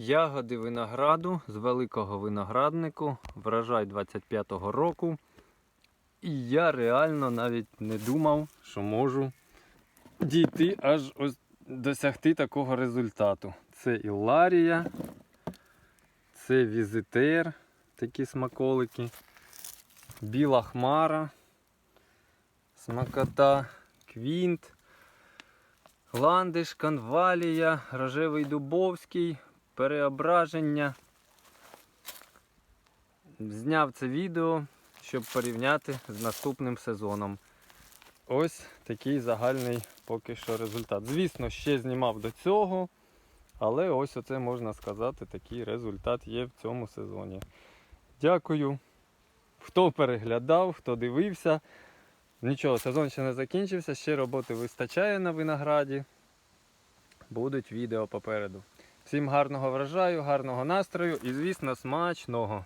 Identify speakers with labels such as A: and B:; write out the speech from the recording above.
A: Ягоди винограду з великого винограднику, врожай 25-го року. І я реально навіть не думав, що можу дійти аж ось досягти такого результату. Це Іларія, це візитер, такі смаколики, біла хмара, смакота, квінт. Ландиш, канвалія, рожевий дубовський, переображення. Зняв це відео, щоб порівняти з наступним сезоном. Ось такий загальний поки що результат. Звісно, ще знімав до цього, але ось оце можна сказати, такий результат є в цьому сезоні. Дякую. Хто переглядав, хто дивився. Нічого, сезон ще не закінчився, ще роботи вистачає на винограді. Будуть відео попереду. Всім гарного врожаю, гарного настрою і, звісно, смачного.